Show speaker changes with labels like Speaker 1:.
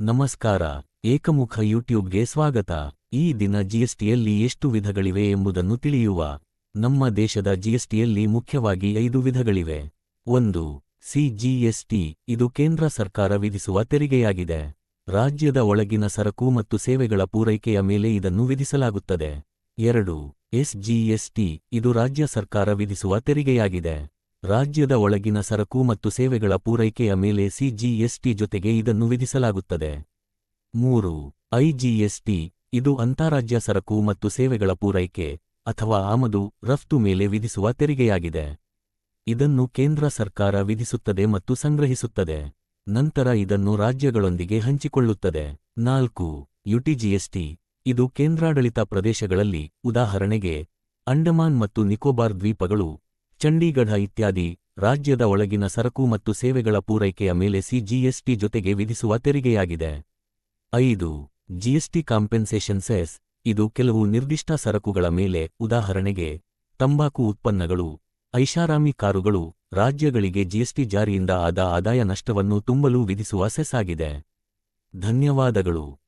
Speaker 1: ನಮಸ್ಕಾರ, ಏಕಮುಖ ಯೂಟ್ಯೂಬ್ಗೆ ಸ್ವಾಗತ. ಈ ದಿನ ಜಿಎಸ್ಟಿಯಲ್ಲಿ ಎಷ್ಟು ವಿಧಗಳಿವೆ ಎಂಬುದನ್ನು ತಿಳಿಯುವ. ನಮ್ಮ ದೇಶದ ಜಿಎಸ್ಟಿಯಲ್ಲಿ ಮುಖ್ಯವಾಗಿ ಐದು ವಿಧಗಳಿವೆ. ಒಂದು ಸಿಜಿಎಸ್ಟಿ ಇದು ಕೇಂದ್ರ ಸರ್ಕಾರ ವಿಧಿಸುವ ತೆರಿಗೆಯಾಗಿದೆ. ರಾಜ್ಯದ ಒಳಗಿನ ಸರಕು ಮತ್ತು ಸೇವೆಗಳ ಪೂರೈಕೆಯ ಮೇಲೆ ಇದನ್ನು ವಿಧಿಸಲಾಗುತ್ತದೆ. ಎರಡು ಎಸ್ಜಿಎಸ್ಟಿ ಇದು ರಾಜ್ಯ ಸರ್ಕಾರ ವಿಧಿಸುವ ತೆರಿಗೆಯಾಗಿದೆ. ರಾಜ್ಯದ ಒಳಗಿನ ಸರಕು ಮತ್ತು ಸೇವೆಗಳ ಪೂರೈಕೆಯ ಮೇಲೆ ಸಿಜಿಎಸ್ಟಿ ಜೊತೆಗೆ ಇದನ್ನು ವಿಧಿಸಲಾಗುತ್ತದೆ. ಮೂರು ಐಜಿಎಸ್ಟಿ ಇದು ಅಂತಾರಾಜ್ಯ ಸರಕು ಮತ್ತು ಸೇವೆಗಳ ಪೂರೈಕೆ ಅಥವಾ ಆಮದು, ರಫ್ತು ಮೇಲೆ ವಿಧಿಸುವ ತೆರಿಗೆಯಾಗಿದೆ. ಇದನ್ನು ಕೇಂದ್ರ ಸರ್ಕಾರ ವಿಧಿಸುತ್ತದೆ ಮತ್ತು ಸಂಗ್ರಹಿಸುತ್ತದೆ. ನಂತರ ಇದನ್ನು ರಾಜ್ಯಗಳೊಂದಿಗೆ ಹಂಚಿಕೊಳ್ಳುತ್ತದೆ. ನಾಲ್ಕು ಯುಟಿಜಿಎಸ್ಟಿ ಇದು ಕೇಂದ್ರಾಡಳಿತ ಪ್ರದೇಶಗಳಲ್ಲಿ, ಉದಾಹರಣೆಗೆ, ಅಂಡಮಾನ್ ಮತ್ತು ನಿಕೋಬಾರ್ ದ್ವೀಪಗಳು ಚಂಡೀಗಢ ಇತ್ಯಾದಿ ರಾಜ್ಯದ ಒಳಗಿನ ಸರಕು ಮತ್ತು ಸೇವೆಗಳ ಪೂರೈಕೆಯ ಮೇಲೆ ಸಿಜಿಎಸ್ಟಿ ಜೊತೆಗೆ ವಿಧಿಸುವ ತೆರಿಗೆಯಾಗಿದೆ. ಐದು ಜಿಎಸ್ಟಿ ಕಾಂಪೆನ್ಸೇಷನ್ ಸೆಸ್, ಇದು ಕೆಲವು ನಿರ್ದಿಷ್ಟ ಸರಕುಗಳ ಮೇಲೆ ಉದಾಹರಣೆಗೆ ತಂಬಾಕು ಉತ್ಪನ್ನಗಳು, ಐಷಾರಾಮಿ ಕಾರುಗಳು, ರಾಜ್ಯಗಳಿಗೆ ಜಿಎಸ್ಟಿ ಜಾರಿಯಿಂದ ಆದ ಆದಾಯ ನಷ್ಟವನ್ನು ತುಂಬಲು ವಿಧಿಸುವ ಸೆಸ್ ಆಗಿದೆ. ಧನ್ಯವಾದಗಳು.